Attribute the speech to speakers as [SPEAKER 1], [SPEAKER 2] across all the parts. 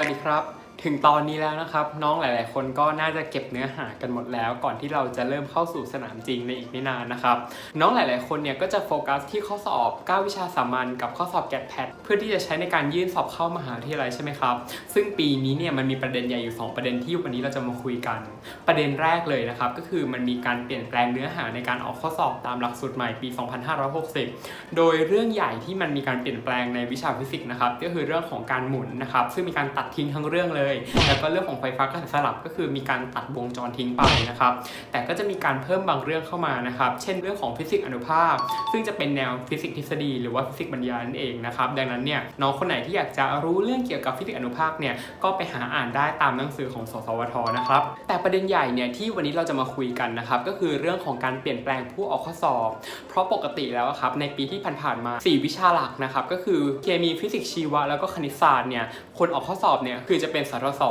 [SPEAKER 1] วัสดีครับ ถึงตอนนี้แล้วนะครับ น้องหลาย ๆ คนก็น่าจะเก็บเนื้อหากันหมดแล้ว ก่อนที่เราจะเริ่มเข้าสู่สนามจริงในอีกไม่นานนะครับ น้องหลาย ๆ คนเนี่ยก็จะโฟกัสที่ข้อสอบ 9 วิชาสามัญกับข้อสอบแกดแพดเพื่อที่จะใช้ในการยื่นสอบเข้ามหาวิทยาลัยใช่ไหมครับ ซึ่งปีนี้เนี่ยมันมีประเด็นใหญ่อยู่ 2 ประเด็นที่วันนี้เราจะมาคุยกัน ประเด็นแรกเลยนะครับก็คือมันมีการเปลี่ยนแปลงเนื้อหาในการออกข้อสอบตามหลักสูตรใหม่ปี 2560 โดยเรื่องใหญ่ที่มันมีการเปลี่ยนแปลงในวิชาฟิสิกส์นะครับก็คือเรื่องของการหมุนนะครับซึ่งมีการตัดทิ้งทั้งเรื่องเลยแล้วก็เรื่องของไฟฟ้ากระแสสลับก็คือมีการตัดวงจรทิ้งไปนะครับ แต่ก็จะมีการเพิ่มบางเรื่องเข้ามานะครับ เช่นเรื่องของฟิสิกส์อนุภาค ซึ่งจะเป็นแนวฟิสิกส์ทฤษฎีหรือว่าฟิสิกส์บรรยายนั่นเองนะครับ ดังนั้นเนี่ยน้องคนไหนที่อยากจะรู้เรื่องเกี่ยวกับฟิสิกส์อนุภาคเนี่ย ก็ไปหาอ่านได้ตามหนังสือของสสวทนะครับ แต่ประเด็นใหญ่เนี่ยที่วันนี้เราจะมาคุยกันนะครับก็คือเรื่องของการเปลี่ยนแปลงผู้ออกข้อสอบ เพราะปกติแล้วครับในปีที่ผ่านๆมา 4 วิชาหลักนะครับก็คือเคมีฟิสิกส์ชีวะแล้วก็คณิตศาสตร์เนี่ยคนออกข้อสอบเนี่ยคือจะเป็นสทศ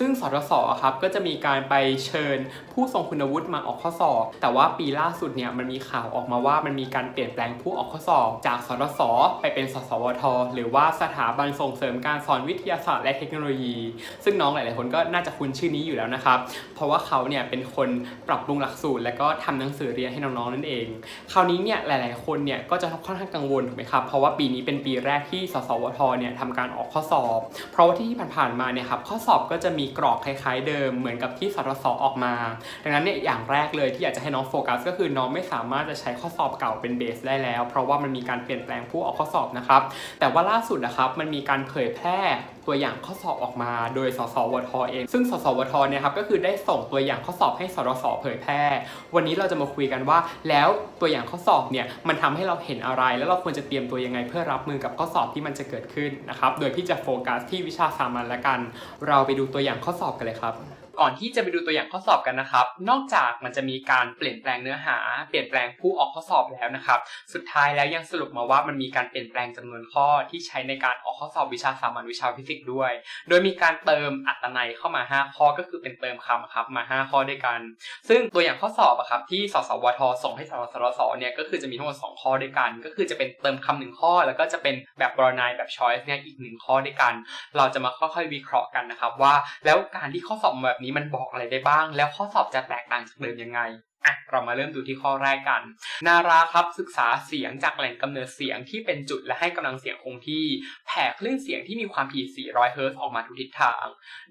[SPEAKER 1] ซึ่งสทศอครับก็จะมีการไปเชิญผู้ทรงคุณวุฒิมาออกข้อสอบ แต่ว่าปีล่าสุดเนี่ยมันมีข่าวออกมาว่ามันมีการเปลี่ยนแปลงผู้ออกข้อสอบ จากสทศไปเป็นสสวท หรือว่าสถาบันส่งเสริมการสอนวิทยาศาสตร์และเทคโนโลยี ซึ่งน้องหลาย ๆ คนก็น่าจะคุ้นชื่อนี้อยู่แล้วนะครับ เพราะว่าเขาเนี่ยเป็นคนปรับปรุงหลักสูตร และก็ทำหนังสือเรียนให้น้อง ๆ นั่นเอง คราวนี้เนี่ยหลาย ๆ คนเนี่ยก็จะค่อนข้างกังวลถูกไหมครับ เพราะว่าปีนี้เป็นปีแรกที่สสวท เนี่ยทำการออกข้อสอบ เพราะว่าที่ผ่าน ๆ มาเนี่ยครับข้อสอบก็จะมีกรอบคล้ายๆเดิมเหมือนกับที่สทศออกมา ดังนั้นเนี่ยอย่างแรกเลยที่อยากจะให้น้องโฟกัสก็คือน้องไม่สามารถจะใช้ข้อสอบเก่าเป็นเบสได้แล้ว เพราะว่ามันมีการเปลี่ยนแปลงผู้ออกข้อสอบนะครับแต่ว่าล่าสุดนะครับมันมีการเผยแพร่ ตัวอย่างข้อสอบออกมา โดยสสวทเอง ซึ่งสสวทเนี่ยครับก็คือได้ส่งตัวอย่างข้อสอบให้สรสเผยแพร่ วันนี้เราจะมาคุยกันว่า แล้วตัวอย่างข้อสอบเนี่ยมันทำให้เราเห็นอะไร แล้วเราควรจะเตรียมตัวยังไง เพื่อรับมือกับข้อสอบที่มันจะเกิดขึ้นนะครับ โดยพี่จะโฟกัสที่วิชาสามัญละกัน เราไปดูตัวอย่างข้อสอบกันเลยครับ ก่อนที่จะไปดูตัวอย่างข้อสอบกันนะครับ นอกจากมันจะมีการเปลี่ยนแปลงเนื้อหา เปลี่ยนแปลงผู้ออกข้อสอบแล้วนะครับ สุดท้ายแล้วยังสรุปมาว่ามันมีการเปลี่ยนแปลงจำนวนข้อที่ใช้ในการออกข้อสอบวิชาสามัญวิชาฟิสิกส์ด้วย โดยมีการเติมอัตนัยเข้ามา 5 ข้อก็คือเป็นเติมคำครับมา 5 ข้อด้วยกัน ซึ่งตัวอย่างข้อสอบอะครับที่สสวทส่งให้สสรสเนี่ยก็คือจะมีทั้งหมด2ข้อด้วยกัน ก็คือจะเป็นเติมคำหนึ่งข้อ แล้วก็จะเป็นแบบบรนายแบบช้อยส์เนี่ยอีกหนึ่งข้อด้วยกัน เราจะมาค่อยๆวิเคราะห์กันนะครับว่า แล้วการที่ข้อสอบแบบนี้มันบอกอะไรได้บ้าง แล้วข้อสอบจะแตกต่างจากเดิมยังไงอะเรามาเริ่มดูที่ข้อแรกกัน นาราครับศึกษาเสียงจากแหล่งกำเนิดเสียงที่เป็นจุดและให้กำลังเสียงคงที่แผ่คลื่นเสียงที่มีความถี่ 400 เฮิรตซ์ออกมาทุกทิศทาง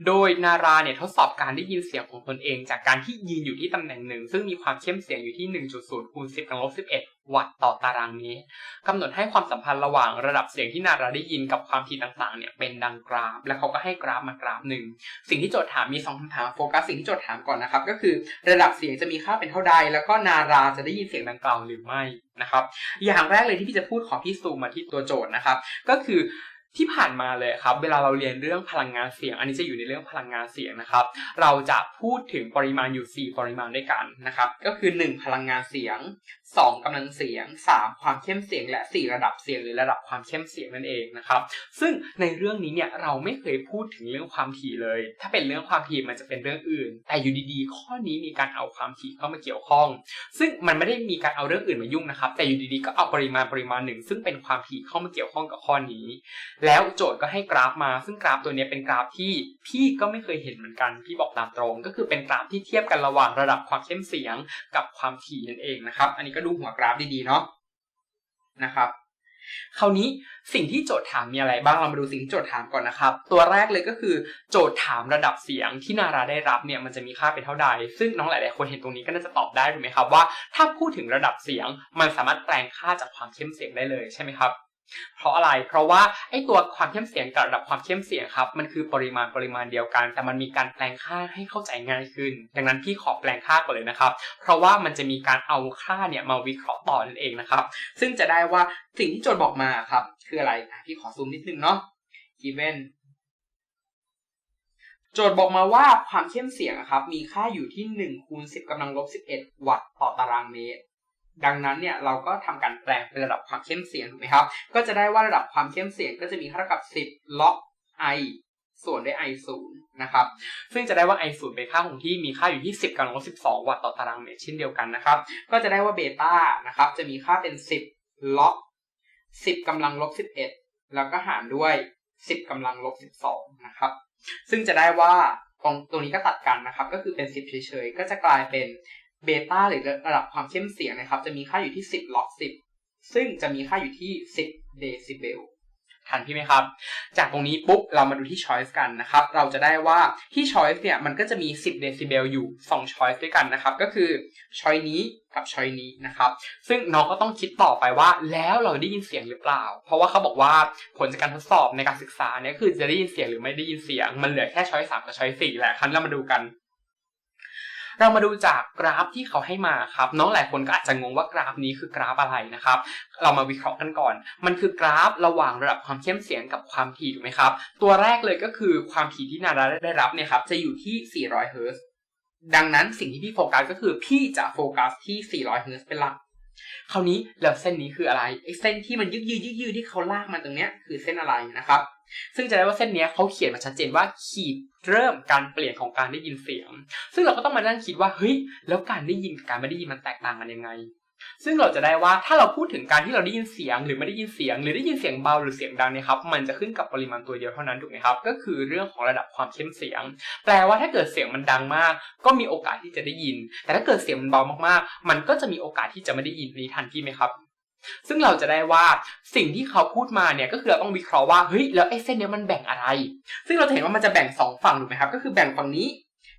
[SPEAKER 1] โดยนาราเนี่ยทดสอบการได้ยินเสียงของตนเอง จากการที่ยืนอยู่ที่ตำแหน่งหนึ่งซึ่งมีความเข้มเสียงอยู่ที่ 1.0คูณ10กำลังลบ11 วัตต์ต่อตารางเมตรกำหนดให้ความสัมพันธ์ระหว่างระดับเสียงที่นาราได้ยินกับความถี่ต่างๆเนี่ยเป็นดังกราฟ และเขาก็ให้กราฟมากราฟหนึ่งสิ่งที่โจทย์ถามมีสองคำถามโฟกัสสิ่งที่โจทย์ถามก่อนนะครับ ก็คือระดับเสียงจะมีค่าเป็นเท่าใด แล้วก็นาราจะได้ยินเสียงดังกล่าวหรือไม่นะครับ อย่างแรกเลยที่พี่จะพูดขอพี่ซูมมาที่ตัวโจทย์นะครับ ก็คือ ที่ผ่านมาเลยครับ เวลาเราเรียนเรื่องพลังงานเสียง อันนี้จะอยู่ในเรื่องพลังงานเสียงนะครับ เราจะพูดถึงปริมาณอยู่ 4 ปริมาณด้วยกันนะครับ ก็คือ 1 พลังงานเสียง 2กำลังเสียง 3 ความเข้มเสียง และ 4 ระดับเสียงหรือระดับความเข้มเสียงนั่นเองนะครับ ซึ่งในเรื่องนี้เนี่ยเราไม่เคยพูดถึงเรื่องความถี่เลย ถ้าเป็นเรื่องความถี่มันจะเป็นเรื่องอื่น แต่อยู่ดีๆ ข้อนี้มีการเอาความถี่เข้ามาเกี่ยวข้อง ซึ่งมันไม่ได้มีการเอาเรื่องอื่นมายุ่งนะครับ แต่อยู่ดีๆ ก็เอาปริมาณปริมาณหนึ่งซึ่งเป็นความถี่เข้ามาเกี่ยวข้องกับข้อนี้แล้วโจทย์ก็ให้กราฟมา ซึ่งกราฟตัวนี้เป็นกราฟที่พี่ก็ไม่เคยเห็นเหมือนกัน พี่บอกตามตรง ก็คือเป็นกราฟที่เทียบกันระหว่างระดับความเข้มเสียงกับความถี่นั่นเองนะครับ อันนี้ก็ดูหัวกราฟดีๆเนาะนะครับคราวนี้สิ่งที่โจทย์ถามมีอะไรบ้างเรามาดูสิ่งที่โจทย์ถามก่อนนะครับ ตัวแรกเลยก็คือโจทย์ถามระดับเสียงที่นาราได้รับเนี่ยมันจะมีค่าเป็นเท่าใด ซึ่งน้องหลาย ๆ คนเห็นตรงนี้ก็น่าจะตอบได้ถูกไหมครับว่า ถ้าพูดถึงระดับเสียงมันสามารถแปลงค่าจากความเข้มเสียงได้เลยใช่ไหมครับ เพราะอะไร เพราะว่าไอ้ตัวความเข้มเสียงกับระดับความเข้มเสียงครับ มันคือปริมาณปริมาณเดียวกัน แต่มันมีการแปลงค่าให้เข้าใจง่ายขึ้น ดังนั้นพี่ขอแปลงค่าก่อนเลยนะครับ เพราะว่ามันจะมีการเอาค่าเนี่ยมาวิเคราะห์ต่อนั่นเองนะครับ ซึ่งจะได้ว่าสิ่งที่โจทย์บอกมาครับ คืออะไรพี่ขอซูมนิดนึงเนาะ given โจทย์บอกมาว่าความเข้มเสียงครับมีค่าอยู่ที่1คูณ10กำลังลบ11 วัตต์ต่อตารางเมตร ดังนั้นเนี่ยเราก็ทำการแปลงเป็นระดับความเข้มเสียงถูกไหมครับ ก็จะได้ว่าระดับความเข้มเสียงก็จะมีค่าเท่ากับ 10 log i ส่วนด้วย i 0นะครับ ซึ่งจะได้ว่า i 0เป็นค่าคงที่มีค่าอยู่ที่ 10กำลังลบ12 วัตต์ต่อตารางเมตรเช่นเดียวกันนะครับ ก็จะได้ว่าเบต้านะครับจะมีค่าเป็น 10 log 10กำลังลบ11 แล้วก็หารด้วย 10กำลังลบ12 นะครับ
[SPEAKER 2] ซึ่งจะได้ว่าตรงตัวนี้ก็ตัดกันนะครับ ก็คือเป็น 10 เฉยๆ ก็จะกลายเป็น เบต้าหรือระดับความเข้มเสียงนะครับ จะมีค่าอยู่ที่ 10ล็อก10 ซึ่งจะมีค่าอยู่ที่ 10เดซิเบลทันพี่ไหมครับ จากตรงนี้ปุ๊บเรามาดูที่ choice กันนะครับ เราจะได้ว่าที่ choice เนี่ยมันก็จะมี 10 เดซิเบลอยู่ 2 choice ด้วยกันนะครับ ก็คือ choice นี้กับ choice นี้นะครับ ซึ่งน้องก็ต้องคิดต่อไปว่าแล้วเราได้ยินเสียงหรือเปล่า เพราะว่าเขาบอกว่าผลจากการทดสอบในการศึกษาเนี่ยคือจะได้ยินเสียงหรือไม่ได้ยินเสียง มันเหลือแค่ choice 3กับ choice 4แหละครั้นเรามาดูกัน เรามาดูจากกราฟที่เขาให้มาครับน้องหลายคนก็อาจจะงงว่ากราฟนี้คือกราฟอะไรนะครับ เรามาวิเคราะห์กันก่อน มันคือกราฟระหว่างระดับความเข้มเสียงกับความถี่ถูกไหมครับ ตัวแรกเลยก็คือความถี่ที่นาราได้รับเนี่ยครับจะอยู่ที่ 400 เฮิรตซ์ดังนั้นสิ่งที่พี่โฟกัสก็คือพี่จะโฟกัสที่ 400 เฮิรตซ์เป็นหลักคราวนี้แล้วเส้นนี้คืออะไรไอ้เส้นที่มันยึกยืดยึกยืดที่เขาลากมาตรงเนี้ยคือเส้นอะไรนะครับ ซึ่งจะได้ว่าเส้นนี้เขาเขียนมาชัดเจนว่าขีดเริ่มการเปลี่ยนของการได้ยินเสียง ซึ่งเราก็ต้องมานั่งคิดว่าเฮ้ยแล้วการได้ยินกับการไม่ได้ยินมันแตกต่างกันยังไง ซึ่งเราจะได้ว่าถ้าเราพูดถึงการที่เราได้ยินเสียง หรือไม่ได้ยินเสียง หรือได้ยินเสียงเบาหรือเสียงดังเนี่ยครับมันจะขึ้นกับปริมาณตัวเดียวเท่านั้นถูกไหมครับ ก็คือเรื่องของระดับความเข้มเสียง แปลว่าถ้าเกิดเสียงมันดังมาก ก็มีโอกาสที่จะได้ยิน แต่ถ้าเกิดเสียงมันเบามากๆ มันก็จะมีโอกาสที่จะไม่ได้ยินนี้ทันทีไหมครับ ซึ่งเราจะได้ว่าสิ่งที่เขาพูดมาเนี่ยก็คือเราต้องวิเคราะห์ว่าเฮ้ยแล้วไอ้เส้นเนี้ยมันแบ่งอะไร ซึ่งเราจะเห็นว่ามันจะแบ่งสองฝั่งถูกไหมครับ ก็คือแบ่งฝั่งนี้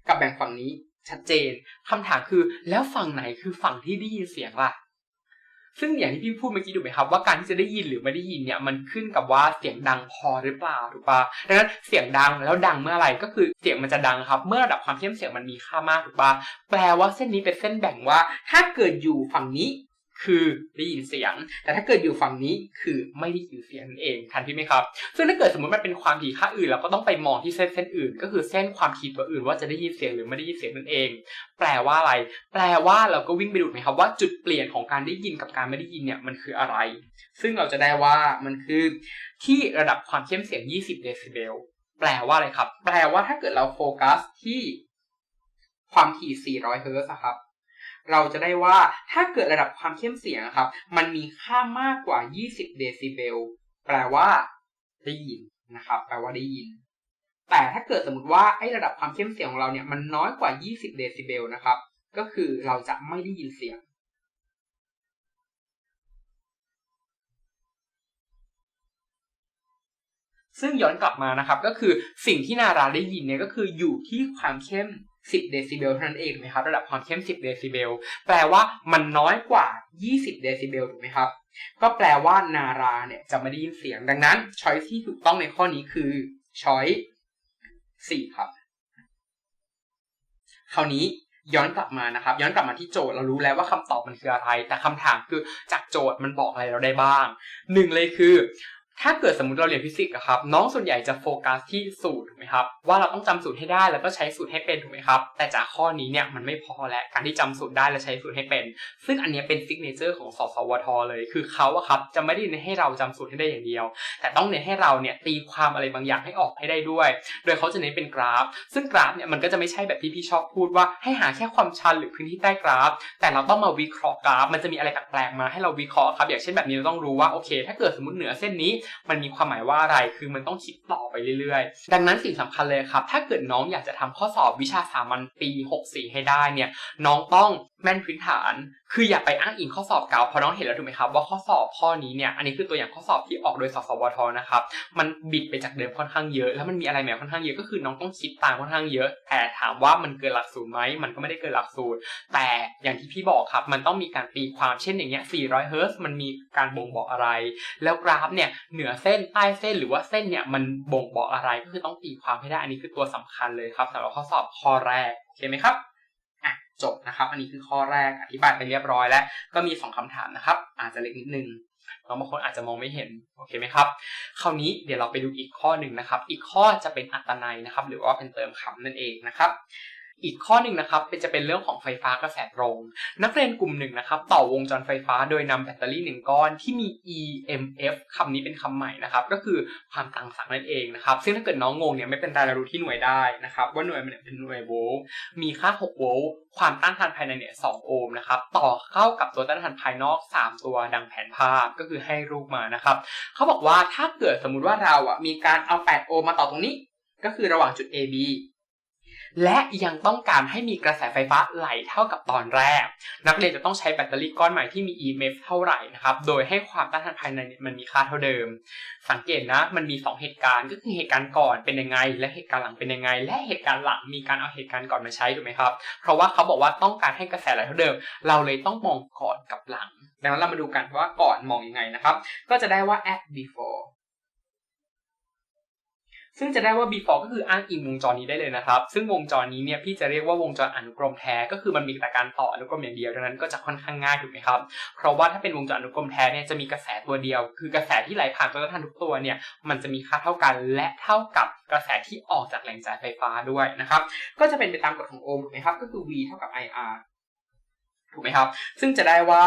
[SPEAKER 2] กับแบ่งฝั่งนี้ชัดเจนคำถามคือแล้วฝั่งไหนคือฝั่งที่ได้ยินเสียงล่ะซึ่งอย่างที่พี่พูดเมื่อกี้ถูกไหมครับว่าการที่จะได้ยินหรือไม่ได้ยินเนี่ยมันขึ้นกับว่าเสียงดังพอหรือเปล่าถูกปะดังนั้นเสียงดังแล้วดังเมื่อไหร่ก็คือเสียงมันจะดังครับ เมื่อระดับความเข้มเสียงมันมีค่ามากถูกปะแปลว่าเส้นนี้เป็นเส้นแบ่งว่า ถ้าเกิดอยู่ฝั่งนี้ คือได้ยินเสียง แต่ถ้าเกิดอยู่ฝั่งนี้คือไม่ได้ยินเสียงนั่นเองทันที่ไหมครับ ซึ่งถ้าเกิดสมมติมันเป็นความถี่ค่าอื่นเราก็ต้องไปมองที่เส้นเส้นอื่น ก็คือเส้นความถี่ตัวอื่นว่าจะได้ยินเสียงหรือไม่ได้ยินเสียงนั่นเอง แปลว่าอะไร แปลว่าเราก็วิ่งไปดูไหมครับว่าจุดเปลี่ยนของการได้ยินกับการไม่ได้ยินเนี่ยมันคืออะไร ซึ่งเราจะได้ว่ามันคือที่ระดับความเข้มเสียง 20 เดซิเบล แปลว่าอะไรครับ แปลว่าถ้าเกิดเราโฟกัสที่ความถี่ 400 เฮิรตซ์ครับ เราจะได้ว่าถ้าเกิดระดับความเข้มเสียงอะครับ มันมีค่ามากกว่า 20 เดซิเบล แปลว่าได้ยินนะครับ แปลว่าได้ยิน แต่ถ้าเกิดสมมติว่าไอ้ระดับความเข้มเสียงของเราเนี่ยมันน้อยกว่า 20 เดซิเบลนะครับ ก็คือเราจะไม่ได้ยินเสียงซึ่งย้อนกลับมานะครับก็คือสิ่งที่นาราได้ยินเนี่ยก็คืออยู่ที่ความเข้ม 10 เดซิเบลเท่านั้นเองถูกไหมครับระดับความเข้ม 10 เดซิเบลแปลว่ามันน้อยกว่า 20 เดซิเบลถูกไหมครับ ก็แปลว่านาราเนี่ยจะไม่ได้ยินเสียงดังนั้นช้อยที่ถูกต้องในข้อนี้คือช้อย4ครับคราวนี้ย้อนกลับมานะครับ ย้อนกลับมาที่โจทย์เรารู้แล้วว่าคำตอบมันคืออะไร แต่คำถามคือจากโจทย์มันบอกอะไรเราได้บ้างหนึ่งเลยคือ ถ้าเกิดสมมติเราเรียนฟิสิกส์ครับน้องส่วนใหญ่จะโฟกัสที่สูตรถูกไหมครับว่าเราต้องจำสูตรให้ได้แล้วก็ใช้สูตรให้เป็นถูกไหมครับแต่จากข้อนี้เนี่ยมันไม่พอแล้วการที่จำสูตรได้และใช้สูตรให้เป็น ซึ่งอันนี้เป็นซิกเนเจอร์ของสอสวทเลยคือเขาอะครับจะไม่ได้เน้นให้เราจำสูตรให้ได้อย่างเดียว แต่ต้องเน้นให้เราเนี่ยตีความอะไรบางอย่างให้ออกให้ได้ด้วย โดยเขาจะเน้นเป็นกราฟ ซึ่งกราฟเนี่ยมันก็จะไม่ใช่แบบที่พี่ชอบพูดว่าให้หาแค่ความชันหรือพื้นที่ใต้กราฟ แต่เราต้องมาวิเคราะห์กราฟ มันจะมีอะไรแปลกๆมาให้เราวิเคราะห์ครับอย่างเช่นแบบนี้เราต้องรู้ว่าโอเค ถ้าเกิดสมมติเหนือเส้นนี้มันมีความหมายว่าอะไร คือมันต้องคิดต่อไปเรื่อยๆ ดังนั้นสิ่งสำคัญเลยครับ ถ้าเกิดน้องอยากจะทำข้อสอบวิชาสามัญปี 64 ให้ได้เนี่ย น้องต้องแม่นพื้นฐาน คืออย่าไปอ้างอิงข้อสอบเก่าเพราะน้องเห็นแล้วถูกไหมครับว่าข้อสอบข้อนี้เนี่ยอันนี้คือตัวอย่างข้อสอบที่ออกโดยสสวทนะครับมันบิดไปจากเดิมค่อนข้างเยอะแล้วมันมีอะไรใหม่ค่อนข้างเยอะก็คือน้องต้องคิดตามค่อนข้างเยอะ แต่ถามว่ามันเกินหลักสูตรไหมมันก็ไม่ได้เกินหลักสูตร แต่อย่างที่พี่บอกครับมันต้องมีการตีความเช่นอย่างเงี้ย 400 เฮิร์ตซ์มันมีการบ่งบอกอะไร แล้วกราฟเนี่ยเหนือเส้นใต้เส้นหรือว่าเส้นเนี่ยมันบ่งบอกอะไรก็คือต้องตีความให้ได้อันนี้คือตัวสำคัญเลยครับสำหรับข้อสอบข้อแรกโอเคไหมครับ อะจบนะครับ อันนี้คือข้อแรกอธิบายไปเรียบร้อยแล้ว ก็มี 2คำถามนะครับ อาจจะเล็กนิดนึงน้องบางคนอาจจะมองไม่เห็นโอเคไหมครับคราวนี้เดี๋ยวเราไปดูอีกข้อหนึ่งนะครับ อีกข้อจะเป็นอัตนัยนะครับ หรือว่าเป็นเติมคำนั่นเองนะครับ อีกข้อหนึ่งนะครับเป็นจะเป็นเรื่องของไฟฟ้ากระแสตรง นักเรียนกลุ่มหนึ่งนะครับต่อวงจรไฟฟ้าโดยนำแบตเตอรี่หนึ่งก้อนที่มี EMF คำนี้เป็นคำใหม่นะครับก็คือความต่างศักย์นั่นเองนะครับซึ่งถ้าเกิดน้องงงเนี่ยไม่เป็นไรเรารู้ที่หน่วยได้นะครับว่าหน่วยมันเป็นหน่วยโวลต์มีค่า 6 โวลต์ความต้านทานภายในเนี่ย2โอห์มนะครับต่อเข้ากับตัวต้านทานภายนอก 3 ตัวดังแผนภาพก็คือให้รูปมานะครับเขาบอกว่าถ้าเกิดสมมุติว่าเราอะมีการเอา 8 โอห์มมาต่อตรงนี้ก็คือระหว่างจุด A B และยังต้องการให้มีกระแสไฟฟ้าไหลเท่ากับตอนแรก นักเรียนจะต้องใช้แบตเตอรี่ก้อนใหม่ที่มี EMF เท่าไหร่นะครับ โดยให้ความต้านทานภายในมันมีค่าเท่าเดิม สังเกตนะ มันมี 2 เหตุการณ์ก็คือเหตุการณ์ก่อนเป็นยังไง และเหตุการณ์หลังเป็นยังไง และเหตุการณ์หลังมีการเอาเหตุการณ์ก่อนมาใช้ถูกไหมครับ เพราะว่าเขาบอกว่าต้องการให้กระแสไหลเท่าเดิม เราเลยต้องมองก่อนกับหลังดังนั้นเรามาดูกันว่าก่อนมองยังไงนะครับ ก็จะได้ว่า at before ซึ่งจะได้ว่า before ก็คืออ้างอิงวงจรนี้ได้เลยนะครับ ซึ่งวงจรนี้เนี่ยพี่จะเรียกว่าวงจรอนุกรมแท้ก็คือมันมีแต่การต่ออนุกรมอย่างเดียวดังนั้นก็จะค่อนข้างง่ายถูกไหมครับ เพราะว่าถ้าเป็นวงจรอนุกรมแท้เนี่ยจะมีกระแสตัวเดียว คือกระแสที่ไหลผ่านตัวต้นทานทุกตัวเนี่ยมันจะมีค่าเท่ากันและเท่ากับกระแสที่ออกจากแหล่งจ่ายไฟฟ้าด้วยนะครับ ก็จะเป็นไปตามกฎของโอห์มถูกไหมครับ ก็คือ V เท่ากับ IR ถูกไหมครับ ซึ่งจะได้ว่า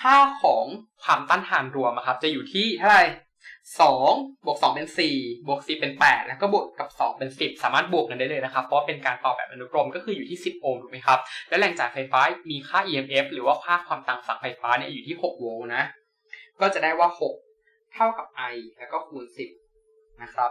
[SPEAKER 2] ค่าของความต้านทานรวมอะครับจะอยู่ที่เท่าไหร่ สองบวกสองเป็นสี่บวกสี่เป็นแปดแล้วก็บวกกับสองเป็นสิบสามารถบวกกันได้เลยนะครับ เพราะเป็นการต่อแบบอนุกรมก็คืออยู่ที่สิบโอห์มถูกไหมครับ และแรงจ่ายไฟฟ้ามีค่า EMF หรือว่าค่าความต่างสั่งไฟฟ้าเนี่ยอยู่ที่หกโวลต์นะ ก็จะได้ว่าหกเท่ากับ I แล้วก็คูณสิบนะครับ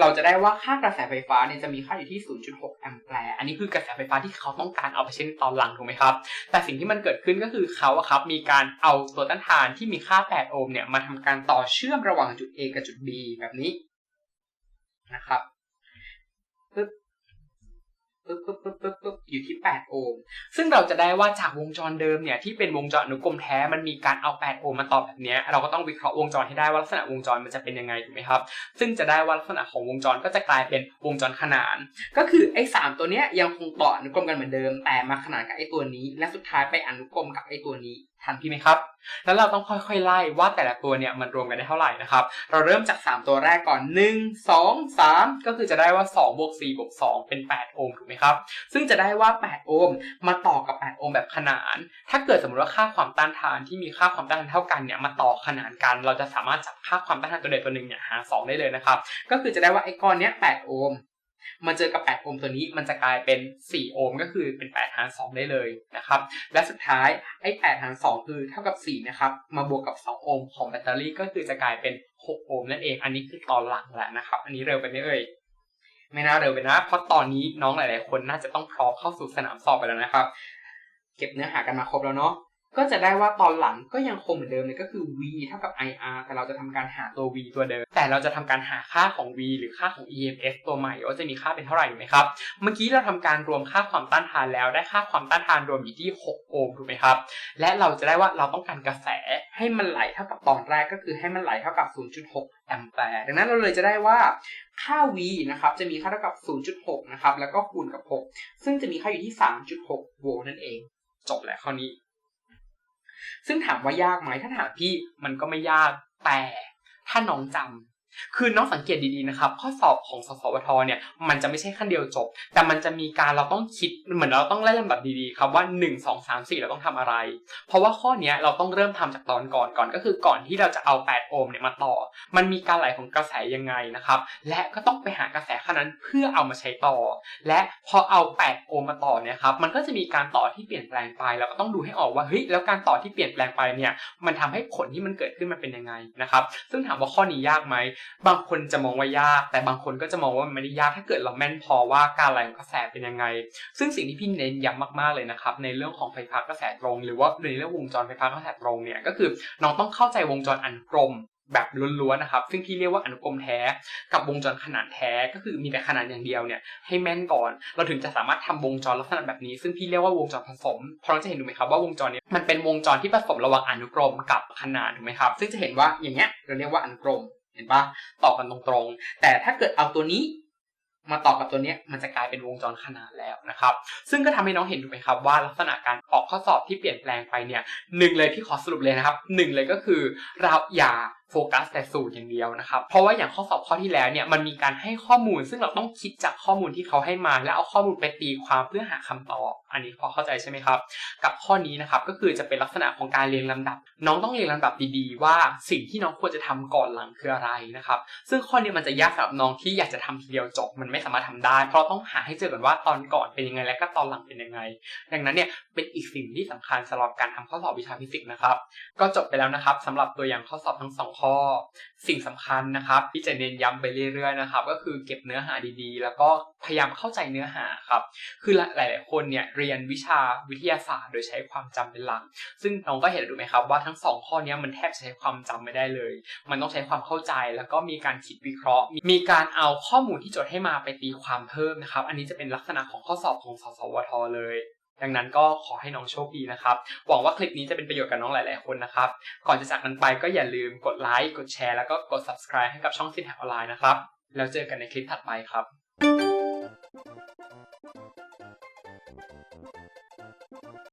[SPEAKER 2] เราจะได้ว่าค่ากระแสไฟฟ้าเนี่ยจะมีค่าอยู่ที่ 0.6 แอมแปร์ อันนี้คือกระแสไฟฟ้าที่เขาต้องการเอาไปใช้ในตอนหลังถูกไหมครับ แต่สิ่งที่มันเกิดขึ้นก็คือเขาอะครับมีการเอาตัวต้านทานที่มีค่า 8 โอห์มเนี่ยมาทำการต่อเชื่อมระหว่างจุด A กับจุด B แบบนี้นะครับ ปึ๊บปึ๊บปึ๊บปึ๊บปึ๊บอยู่ที่ 8 โอห์ม ซึ่งเราจะได้ว่าจากวงจรเดิมเนี่ยที่เป็นวงจรอนุกรมแท้มันมีการเอา 8 โอห์มมาต่อแบบนี้เราก็ต้องวิเคราะห์วงจรให้ได้ว่าลักษณะวงจรมันจะเป็นยังไงถูกไหมครับ ซึ่งจะได้ว่าลักษณะของวงจรก็จะกลายเป็นวงจรขนาน ก็คือไอ้สามตัวเนี้ยยังคงต่ออนุกรมกันเหมือนเดิม แต่มาขนานกับไอ้ตัวนี้ และสุดท้ายไปอนุกรมกับไอ้ตัวนี้ ทันพี่ไหมครับ แล้วเราต้องค่อยๆไล่ว่าแต่ละตัวเนี่ยมันรวมกันได้เท่าไหร่นะครับ เราเริ่มจาก 3 ตัวแรกก่อน 1 2 3 ก็คือจะได้ว่า2บวก4บวก2เป็น 8 โอห์มถูกไหมครับ ซึ่งจะได้ว่า 8 โอห์มมาต่อกับ 8 โอห์มแบบขนาน ถ้าเกิดสมมติว่าค่าความต้านทานที่มีค่าความต้านทานเท่ากันเนี่ยมาต่อขนานกัน เราจะสามารถจับค่าความต้านทานตัวใดตัวหนึ่งเนี่ยหา 2 ได้เลยนะครับ ก็คือจะได้ว่าไอ้ก้อนเนี้ย8โอห์ม มาเจอกับ 8 โอห์มตัวนี้มันจะกลายเป็น 4 โอห์มก็คือเป็น 8 หาร 2 ได้เลยนะครับ และสุดท้ายไอ้ 8 หาร 2 คือเท่ากับ 4 นะครับ มาบวกกับ 2 โอห์มของแบตเตอรี่ก็คือจะกลายเป็น 6 โอห์มนั่นเอง อันนี้คือตอนหลังแล้วนะครับ อันนี้เร็วไปไหมเอ่ยไม่น่าเร็วไปนะ เพราะตอนนี้น้องหลาย ๆ คนน่าจะต้องพร้อมเข้าสู่สนามสอบไปแล้วนะครับ เก็บเนื้อหากันมาครบแล้วเนาะ ก็จะได้ว่าตอนหลังก็ยังคงเหมือนเดิมเลยก็คือ v เท่ากับ ir แต่เราจะทำการหาตัว v ตัวเดิม แต่เราจะทำการหาค่าของ v หรือค่าของ emf ตัวใหม่ว่าจะมีค่าเป็นเท่าไหร่ไหมครับ เมื่อกี้เราทำการรวมค่าความต้านทานแล้วได้ค่าความต้านทานรวมอยู่ที่ 6 โอห์มถูกไหมครับ และเราจะได้ว่าเราต้องการกระแสให้มันไหลเท่ากับตอนแรกก็คือให้มันไหลเท่ากับ 0.6 แอมแปร์ ดังนั้นเราเลยจะได้ว่าค่า v นะครับจะมีค่าเท่ากับ 0.6 นะครับแล้วก็คูณกับ 6 ซึ่งจะมีค่าอยู่ที่ 3.6 โวลต์นั่นเอง จบแล้วข้อนี้ ซึ่งถามว่ายากไหมถ้าถามพี่มันก็ไม่ยากแต่ถ้าน้องจำ คือน้องสังเกตดีๆนะครับ ข้อสอบของสสวทเนี่ยมันจะไม่ใช่ขั้นเดียวจบ แต่มันจะมีการเราต้องคิดเหมือนเราต้องไล่ลำดับดีๆครับว่า 1 2 3 4 เราต้องทำอะไร เพราะว่าข้อเนี้ยเราต้องเริ่มทำจากตอนก่อนก่อน ก็คือก่อนที่เราจะเอา 8 โอห์มเนี่ยมาต่อ มันมีการไหลของกระแสยังไงนะครับ และก็ต้องไปหากระแสขนาดนั้นเพื่อเอามาใช้ต่อ และพอเอา 8 โอห์มมาต่อเนี่ยครับมันก็จะมีการต่อที่เปลี่ยนแปลงไปเราก็ต้องดูให้ออกว่าเฮ้ยแล้วการต่อที่เปลี่ยนแปลงไปเนี่ยมันทำให้ผลที่มันเกิดขึ้นมันเป็นยังไงนะครับ ซึ่งถามว่าข้อนี้ยากไหมบางคนจะมองว่ายาก แต่บางคนก็จะมองว่ามันไม่ได้ยากถ้าเกิดเราแม่นพอว่าการไหลของกระแสเป็นยังไง ซึ่งสิ่งที่พี่เน้นย้ำมากๆเลยนะครับ ในเรื่องของไฟฟ้ากระแสตรง หรือว่าในเรื่องวงจรไฟฟ้ากระแสตรงเนี่ยก็คือน้องต้องเข้าใจวงจรอนุกรมแบบล้วนๆนะครับ ซึ่งพี่เรียกว่าอนุกรมแท้กับวงจรขนานแท้ก็คือมีแต่ขนานอย่างเดียวเนี่ยให้แม่นก่อน เราถึงจะสามารถทำวงจรลักษณะแบบนี้ ซึ่งพี่เรียกว่าวงจรผสมเพราะเราจะเห็นดูไหมครับว่าวงจรนี้มันเป็นวงจรที่ผสมระหว่างอนุกรมกับขนานถูกไหมครับ ซึ่งจะเห็นว่าอย่างเงี้ยเราเรียกว่าอนุกรม เห็นปะต่อกันตรงๆ แต่ถ้าเกิดเอาตัวนี้มาต่อกับตัวเนี้ยมันจะกลายเป็นวงจรขนาดแล้วนะครับ ซึ่งก็ทำให้น้องเห็นถูกไหมครับว่าลักษณะการออกข้อสอบที่เปลี่ยนแปลงไปเนี่ยหนึ่งเลยพี่ขอสรุปเลยนะครับหนึ่งเลยก็คือเราอย่าโฟกัสแต่สูตรอย่างเดียวนะครับ เพราะว่าอย่างข้อสอบข้อที่แล้วเนี่ยมันมีการให้ข้อมูล ซึ่งเราต้องคิดจากข้อมูลที่เขาให้มา แล้วเอาข้อมูลไปตีความเพื่อหาคำตอบ อันนี้พอเข้าใจใช่ไหมครับ กับข้อนี้นะครับก็คือจะเป็นลักษณะของการเรียงลำดับ น้องต้องเรียงลำดับดีๆ ว่าสิ่งที่น้องควรจะทำก่อนหลังคืออะไรนะครับ ซึ่งข้อนี้มันจะยากสำหรับน้องที่อยากจะทำทีเดียวจบมันไม่สามารถทำได้ เพราะต้องหาให้เจอก่อนว่าตอนก่อนเป็นยังไงและก็ตอนหลังเป็นยังไง ดังนั้นเนี่ยเป็นอีกสิ่งที่สำคัญสำหรับการทำข้อสอบวิชาฟิสิกส์นะครับ ก็จบไปแล้วนะครับสำหรับตัวอย่างข้อสอบทั้งสอง
[SPEAKER 1] ข้อ สิ่งสำคัญนะครับ ที่จะเน้นย้ำไปเรื่อยๆนะครับ ก็คือเก็บเนื้อหาดีๆ แล้วก็พยายามเข้าใจเนื้อหาครับ คือหลายๆคนเนี่ยเรียนวิชาวิทยาศาสตร์ โดยใช้ความจำเป็นหลัก ซึ่งน้องก็เห็นถูไหมครับว่าทั้งสองข้อนี้มันแทบใช้ความจำไม่ได้เลย มันต้องใช้ความเข้าใจแล้วก็มีการคิดวิเคราะห์ มีการเอาข้อมูลที่จดให้มาไปตีความเพิ่มนะครับ อันนี้จะเป็นลักษณะของข้อสอบของสสวทเลย ดังนั้นก็ขอให้น้องโชคดีนะครับ หวังว่าคลิปนี้จะเป็นประโยชน์กับน้องหลาย ๆ คนนะครับ ก่อนจะจากกันไปก็อย่าลืมกดไลค์ กดแชร์ แล้วก็กด subscribe ให้กับช่องสินแหกออนไลน์นะครับ แล้วเจอกันในคลิปถัดไปครับ